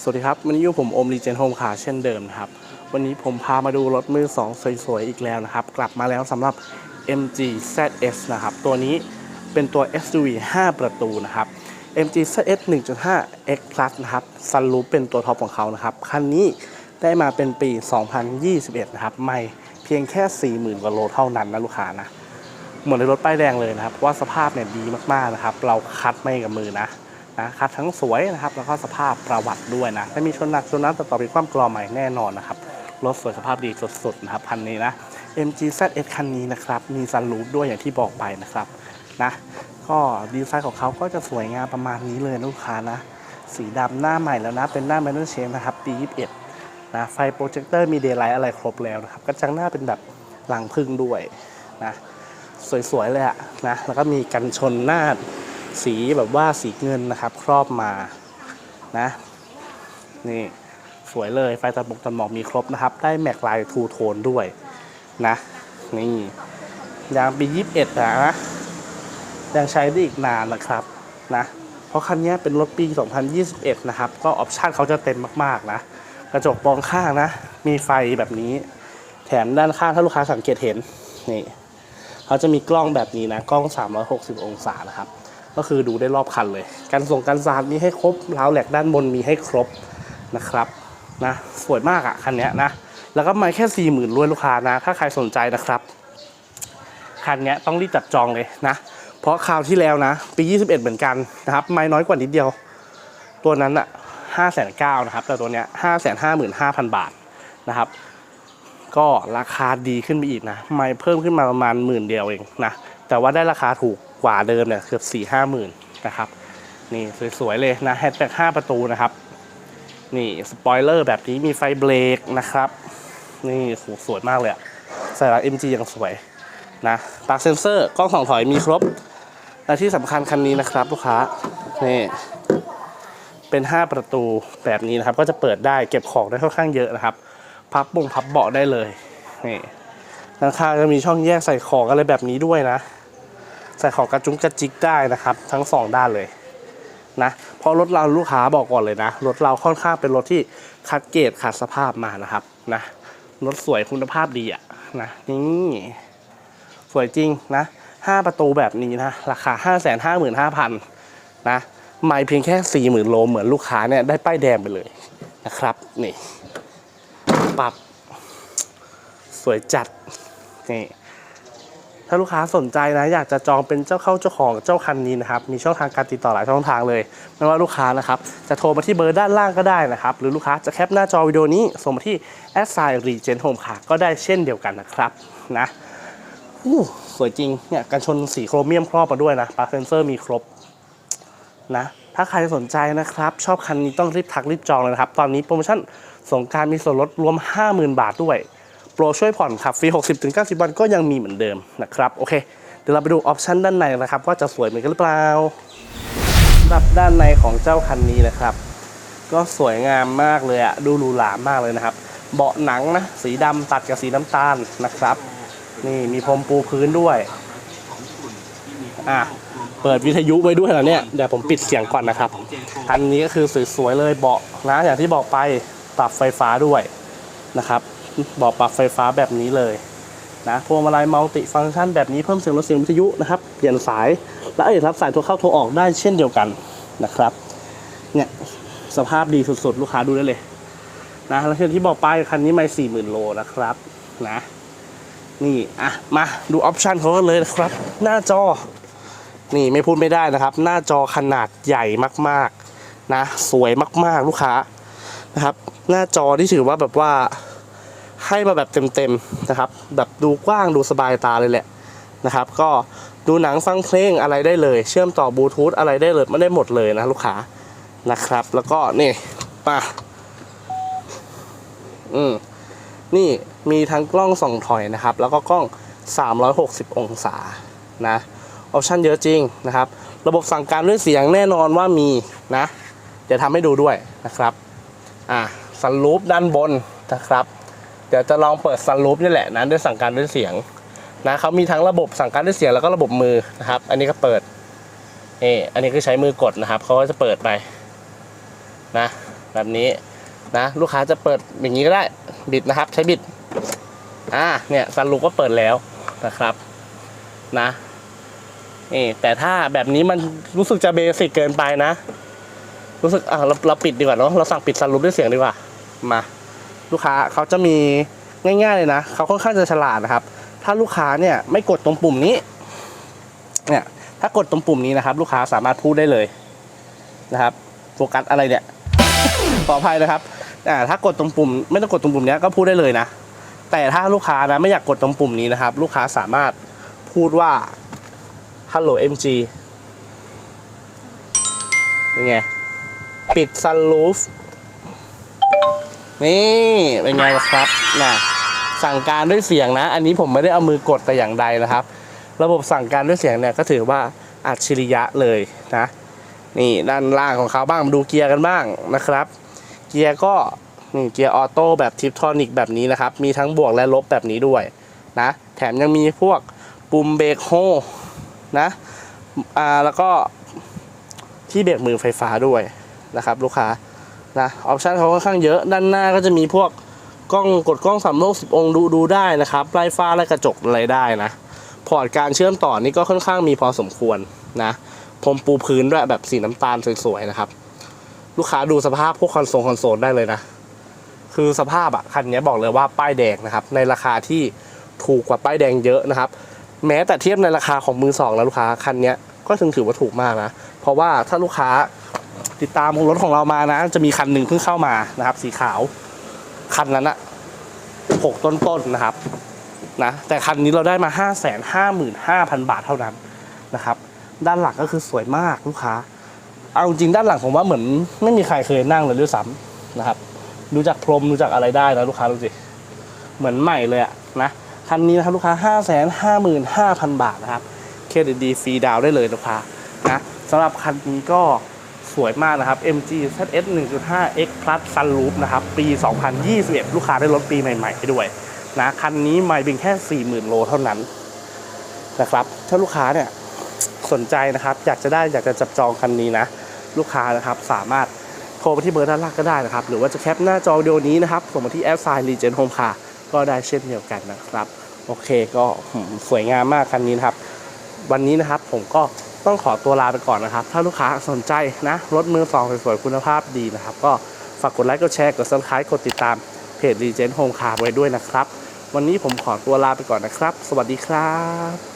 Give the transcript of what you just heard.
สวัสดีครับ วันนี้อยู่ผมโอมรีเจนโฮมคาเช่นเดิมนะครับ วันนี้ผมพามาดูรถมือ 2 สวยๆ อีกแล้วนะครับ กลับมาแล้วสำหรับ MG ZS นะครับ ตัวนี้เป็นตัว SUV 5 ประตูนะครับ MG ZS 1.5 X Plus นะครับซันรูปเป็นตัวท็อปของเขานะครับ คันนี้ได้มาเป็นปี 2021 นะครับไม่เพียงแค่ 40,000 กว่าโลเท่านั้นนะลูกค้านะ เหมือนในรถป้ายแดงเลยนะครับ ว่าสภาพเนี่ยดีมากๆนะครับ เราคัดไม่กับมือนะ นะคัดทั้งสวยนะครับแล้วก็สภาพประวัติด้วยนะไม่มีชนหนักชนน้ำแต่ต่อไปความกรอใหม่แน่นอนนะครับรถสวยสภาพดีสุดๆนะครับคันนี้นะ MG ZS คันนี้นะครับมีซันรูฟด้วยอย่างที่บอกไปนะครับนะก็ดีไซน์ของเขาก็จะสวยงามประมาณนี้เลยลูกค้านะ สีดำหน้าใหม่แล้วนะ เป็นหน้า Manual Change นะครับปี 21 นะไฟโปรเจคเตอร์มีเดย์ไลท์อะไรครบแล้วนะครับกระจังหน้าเป็นแบบหลังพึ่งด้วยนะสวยๆเลยอะนะแล้วก็มีกันชนหน้า สีแบบว่าสีเงินนะครับ ครอบมานะนี่สวยเลยไฟตัดหมอกตัดหมอกมีครบนะครับ ได้แม็กลายทูโทนด้วยนะนี่ยางปี21อะนะยังใช้ได้อีกนานนะครับนะเพราะคันนี้เป็นรถปี 2021 นะครับ ก็ออปชันเขาจะเต็มมากๆนะกระจกมองข้างนะ มีไฟแบบนี้ แถมด้านข้างถ้าลูกค้าสังเกตเห็นนี่เขาจะมีกล้องแบบนี้นะ กล้อง 360 องศานะครับ ก็คือดูได้รอบคันเลย การส่งการสาดมีให้ครบราวแหลกด้านบนมีให้ครบนะครับนะสวยมากอะ่ะคันนี้นะแล้วก็มาแค่ 4 0,000รวยลูกค้านะ ถ้าใครสนใจนะครับ คันนี้ต้องรีบจับจองเลยนะ เพราะคราวที่แล้วนะ ปี 21 เหมือนกันนะครับ ไม่น้อยกว่านิดเดียว ตัวนั้นอะ5 9 0 0 0นะครับ แต่ตัวเนี้ย5 5 5 0 0 0 บาทนะครับ ก็ราคาดีขึ้นไปอีกนะ ไม่เพิ่มขึ้นมาประมาณหมื่นเดียวเองนะ แต่ว่าได้ราคาถูก กว่าเดิมเนี่ยเกือบสี่ห้าหมื่นนะครับ นี่สวยๆเลยนะแฮชแท็กห้าประตูนะครับ นี่สปอยเลอร์แบบนี้มีไฟเบรกนะครับ นี่โหสวยมากเลยอะใส่หลัง MG ยังสวยนะปลั๊กเซนเซอร์กล้องสองถอยมีครบ และที่สำคัญคันนี้นะครับลูกค้า นี่เป็น 5 ประตูแบบนี้นะครับ ก็จะเปิดได้เก็บของได้ค่อนข้างเยอะนะครับ พับบ่งพับเบาะได้เลยนี่ด้านข้างจะมีช่องแยกใส่ของอะไรแบบนี้ด้วยนะ ใส่ของกระจุงกระจิกได้นะครับ ทั้งสองด้านเลยนะเพราะรถเราลูกค้าบอกก่อนเลยนะรถเราค่อนข้างเป็นรถที่คัดเกรดขาดสภาพมานะครับนะรถสวยคุณภาพดีอะนะนี่สวยจริงนะห้าประตูแบบนี้นะราคาห้าแสนห้าหมื่นห้าพันนะไม่เพียงแค่สี่หมื่นโลเหมือนลูกค้าเนี่ยได้ป้ายแดงไปเลยนะครับนี่ปรับสวยจัดนี่ ถ้าลูกค้าสนใจนะอยากจะจองเป็นเจ้าเข้าเจ้าของเจ้าคันนี้นะครับมีช่องทางการติดต่อหลายช่องทางเลย ไม่ว่าลูกค้านะครับจะโทรมาที่เบอร์ด้านล่างก็ได้นะครับหรือลูกค้าจะแคปหน้าจอวิดีโอนี้ส่งมาที่แอดไซน์รีเจนโฮมค่ะก็ได้เช่นเดียวกันนะครับนะอู้สวยจริงเนี่ยกันชนสีโครเมียมครอบมาด้วยนะปลั๊กเซนเซอร์มีครบนะถ้าใครสนใจนะครับ ชอบคันนี้ต้องรีบทักรีบจองเลยนะครับ ตอนนี้โปรโมชั่นสงการมีส่วนลดรวม 50,000 บาทด้วย โปรช่วยผ่อนขับฟรี 60-90 วันก็ยังมีเหมือนเดิมนะครับ โอเค เดี๋ยวเราไปดูออปชันด้านในนะครับ ว่าจะสวยเหมือนกันหรือเปล่าสำหรับด้านในของเจ้าคันนี้นะครับ ก็สวยงามมากเลยอะดูหรูหรามากเลยนะครับ เบาะหนังนะสีดำตัดกับสีน้ำตาลนะครับ นี่มีพรมปูพื้นด้วยอะเปิดวิทยุไว้ด้วยเหรอเนี่ยเดี๋ยวผมปิดเสียงก่อนนะครับ อันนี้ก็คือสวยๆเลยเบาะนะอย่างที่บอกไปปรับไฟฟ้าด้วยนะครับ บาะปรับไฟฟ้าแบบนี้เลยนะพวงมาลัยมัลติฟังก์ชันแบบนี้เพิ่มเสียงลดเสียงวิทยุนะครับ เปลี่ยนสายและเอ้ยรับสายโทรเข้าโทรออกได้เช่นเดียวกันนะครับเนี่ยสภาพดีสุดๆ ลูกค้าดูได้เลยนะแล้วเช่นที่บอกไปคันนี้ไม่สี่หมื่นโลนะครับนะนี่อะมาดูออปชันเขากันเลยนะครับ หน้าจอ นี่ไม่พูดไม่ได้นะครับ หน้าจอขนาดใหญ่มากๆนะ สวยมากๆลูกค้านะครับ หน้าจอที่ถือว่าแบบว่า ให้มาแบบเต็มๆนะครับ แบบดูกว้างดูสบายตาเลยแหละนะครับ ก็ดูหนังฟังเพลงอะไรได้เลย เชื่อมต่อบลูทูธอะไรได้เลยไม่ได้หมดเลยนะลูกค้านะครับ แล้วก็นี่มาอืมนี่มีทั้งกล้องส่องถอยนะครับ แล้วก็กล้อง 360 องศานะออปชันเยอะจริงนะครับ ระบบสั่งการด้วยเสียงแน่นอนว่ามีนะเดี๋ยวทำให้ดูด้วยนะครับ อ่าซันรูปด้านบนนะครับ เดี๋ยวจะลองเปิดซันรูปนี่แหละนะด้วยสั่งการด้วยเสียงนะเขามีทั้งระบบสั่งการด้วยเสียงแล้วก็ระบบมือนะครับ อันนี้ก็เปิดนี่อันนี้คือใช้มือกดนะครับเขาก็จะเปิดไปนะแบบนี้นะลูกค้าจะเปิดอย่างนี้ก็ได้บิดนะครับ ใช้บิดอ่าเนี่ยซันลูกก็เปิดแล้วนะครับนะนี่แต่ถ้าแบบนี้มันรู้สึกจะเบสิกเกินไปนะ รู้สึกอะเราเราปิดดีกว่าเนาะเราสั่งปิดซันลูปด้วยเสียงดีกว่ามา ลูกค้าเขาจะมีง่ายๆเลยนะเขาค่อนข้างจะฉลาดนะครับ ถ้าลูกค้าเนี่ยไม่กดตรงปุ่มนี้เนี่ยถ้ากดตรงปุ่มนี้นะครับ ลูกค้าสามารถพูดได้เลยนะครับโฟกัสอะไรเนี่ยขออภัยนะครับอ่าถ้ากดตรงปุ่ม ไม่ต้องกดตรงปุ่มนี้ก็พูดได้เลยนะ แต่ถ้าลูกค้านะไม่อยากกดตรงปุ่มนี้นะครับ ลูกค้าสามารถพูดว่า hello mg เป็นไง ปิดซันรูฟ นี่เป็นไงล่ะครับนะสั่งการด้วยเสียงนะ อันนี้ผมไม่ได้เอามือกดแต่อย่างใดนะครับ ระบบสั่งการด้วยเสียงเนี่ยก็ถือว่าอัจฉริยะเลยนะนี่ด้านล่างของเขาบ้างมาดูเกียร์กันบ้างนะครับ เกียร์ก็นี่เกียร์ออโต้แบบทิปทอนิกแบบนี้นะครับ มีทั้งบวกและลบแบบนี้ด้วยนะแถมยังมีพวกปุ่มเบรกโฮนะอ่าแล้วก็ที่เบรกมือไฟฟ้าด้วยนะครับ ลูกค้า นะออปชันเขาค่อนข้างเยอะด้านหน้าก็จะมีพวกกล้องกดกล้องสามโลกสิบองค์ดูดูได้นะครับไล่ฟ้าไล่กระจกอะไรได้นะ พอร์ตการเชื่อมต่อนี่ก็ค่อนข้างมีพอสมควรนะพรมปูพื้นด้วยแบบสีน้ำตาลสวยๆนะครับ ลูกค้าดูสภาพพวกคอนโซลคอนโซลได้เลยนะ คือสภาพอะคันนี้บอกเลยว่าป้ายแดงนะครับ ในราคาที่ถูกกว่าป้ายแดงเยอะนะครับ แม้แต่เทียบในราคาของมือสองแล้วลูกค้าคันนี้ก็ถึงถือว่าถูกมากนะ เพราะว่าถ้าลูกค้า ติดตามรถของเรามานะ จะมีคันหนึ่งเพิ่งเข้ามานะครับ สีขาว คันนั้นอะหกต้นๆนะครับนะแต่คันนี้เราได้มา5 5 5 5 0 0 0 บาทเท่านั้นนะครับ ด้านหลังก็คือสวยมากลูกค้า เอาจริงด้านหลังผมว่าเหมือนไม่มีใครเคยนั่งเลยด้วยซ้ำนะครับ ดูจากพรมดูจากอะไรได้นะลูกค้าดูสิเหมือนใหม่เลยอะนะคันนี้นะครับลูกค้า 5 5 5 5 0 0 0บาทนะครับเครดิตดีฟรีดาวได้เลยลูกค้านะสำหรับคันนี้ก็ สวยมากนะครับ MG ZS 1.5 X Plus Sunroof นะครับ ปี 2021 ลูกค้าได้รถปีใหม่ๆให้ด้วยนะคันนี้ไม่เพียงแค่ 40,000 โลเท่านั้นนะครับถ้าลูกค้าเนี่ยสนใจนะครับอยากจะได้อยากจะจับจองคันนี้นะ ลูกค้านะครับสามารถโทรไปที่เบอร์ด้านล่างก็ได้นะครับ หรือว่าจะแคปหน้าจอวิดีโอนี้นะครับส่งมาที่แอปไซน์รีเจนโฮมคาก็ได้เช่นเดียวกันนะครับ โอเคก็สวยงามมากคันนี้นะครับ วันนี้นะครับผมก็ ต้องขอตัวลาไปก่อนนะครับ ถ้าลูกค้าสนใจนะรถมือสองสวยๆคุณภาพดีนะครับ ก็ฝากกดไลค์กดแชร์กดซับสไครต์กดติดตามเพจดีเจนโฮมคาร์ไว้ด้วยนะครับ วันนี้ผมขอตัวลาไปก่อนนะครับ สวัสดีครับ